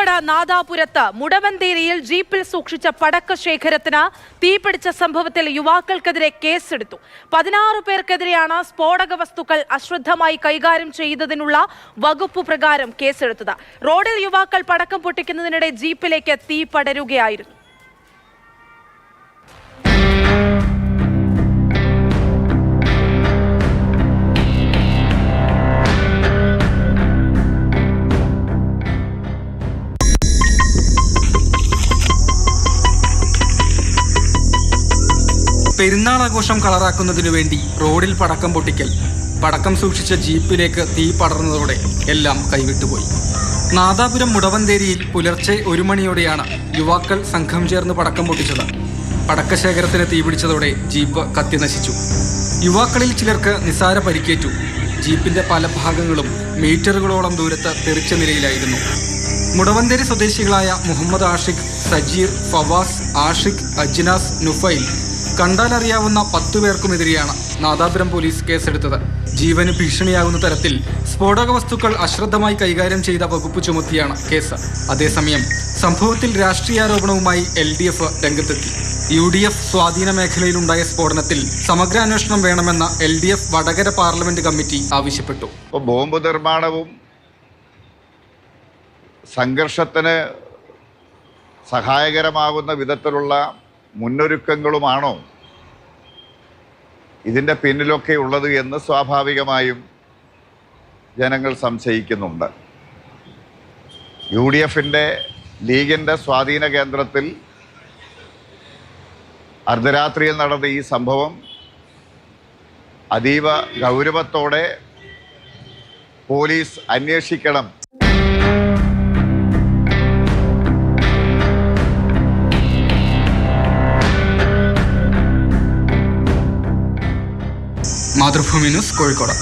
കോഴിക്കോട് നാദാപുരത്ത് മുടവന്തേരിയിൽ ജീപ്പിൽ സൂക്ഷിച്ച പടക്ക ശേഖരത്തിന് തീപിടിച്ച സംഭവത്തിൽ യുവാക്കൾക്കെതിരെ കേസെടുത്തു. പതിനാറ് പേർക്കെതിരെയാണ് സ്ഫോടക വസ്തുക്കൾ അശ്രദ്ധമായി കൈകാര്യം ചെയ്തതിനുള്ള വകുപ്പ് പ്രകാരം കേസെടുത്തത്. റോഡിൽ യുവാക്കൾ പടക്കം പൊട്ടിക്കുന്നതിനിടെ ജീപ്പിലേക്ക് തീ പടരുകയായിരുന്നു. പെരുന്നാൾ ആഘോഷം കളറാക്കുന്നതിനു വേണ്ടി റോഡിൽ പടക്കം പൊട്ടിക്കൽ പടക്കം സൂക്ഷിച്ച ജീപ്പിലേക്ക് തീ പടർന്നതോടെ എല്ലാം കൈവിട്ടുപോയി. നാദാപുരം മുടവന്തേരിയിൽ പുലർച്ചെ ഒരു മണിയോടെയാണ് യുവാക്കൾ സംഘം ചേർന്ന് പടക്കം പൊട്ടിച്ചത്. പടക്കശേഖരത്തിന് തീപിടിച്ചതോടെ ജീപ്പ് കത്തിനശിച്ചു യുവാക്കളിൽ ചിലർക്ക് നിസാര പരിക്കേറ്റു. ജീപ്പിന്റെ പല ഭാഗങ്ങളും മീറ്ററുകളോളം ദൂരത്ത് തെറിച്ച നിലയിലായിരുന്നു. മുടവന്തേരി സ്വദേശികളായ മുഹമ്മദ് ആഷിഖ് സജീർ ഫവാസ് ആഷിഖ് അജ്നാസ് നുഫൈൽ കണ്ടാലറിയാവുന്ന പത്തു പേർക്കുമെതിരെയാണ് നാദാപുരം പോലീസ് കേസെടുത്തത്. ജീവന് ഭീഷണിയാകുന്ന തരത്തിൽ സ്ഫോടക വസ്തുക്കൾ അശ്രദ്ധമായി കൈകാര്യം ചെയ്ത വകുപ്പ് ചുമത്തിയാണ് കേസ്. അതേസമയം സംഭവത്തിൽ രാഷ്ട്രീയാരോപണവുമായി എൽ ഡി എഫ് രംഗത്തെത്തി. യു ഡി എഫ് സ്വാധീന മേഖലയിലുണ്ടായ സ്ഫോടനത്തിൽ സമഗ്ര അന്വേഷണം വേണമെന്ന L D F Vadakara parliament committee ആവശ്യപ്പെട്ടു. ബോംബ് നിർമ്മാണവും സംഘർഷത്തിന് സഹായകരമാകുന്ന വിധത്തിലുള്ള മുന്നൊരുക്കങ്ങളുമാണോ? ഇതിന്റെ പിന്നിലൊക്കെ ഉള്ളത് എന്ന് സ്വാഭാവികമായും ജനങ്ങൾ സംശയിക്കുന്നുണ്ട്. യു ഡി എഫിന്റെ ലീഗിന്റെ സ്വാധീന കേന്ദ്രത്തിൽ അർദ്ധരാത്രിയിൽ നടന്ന ഈ സംഭവം അതീവ ഗൗരവത്തോടെ പോലീസ് അന്വേഷിക്കണം মাধুর ভূমিনুস কৈকড়া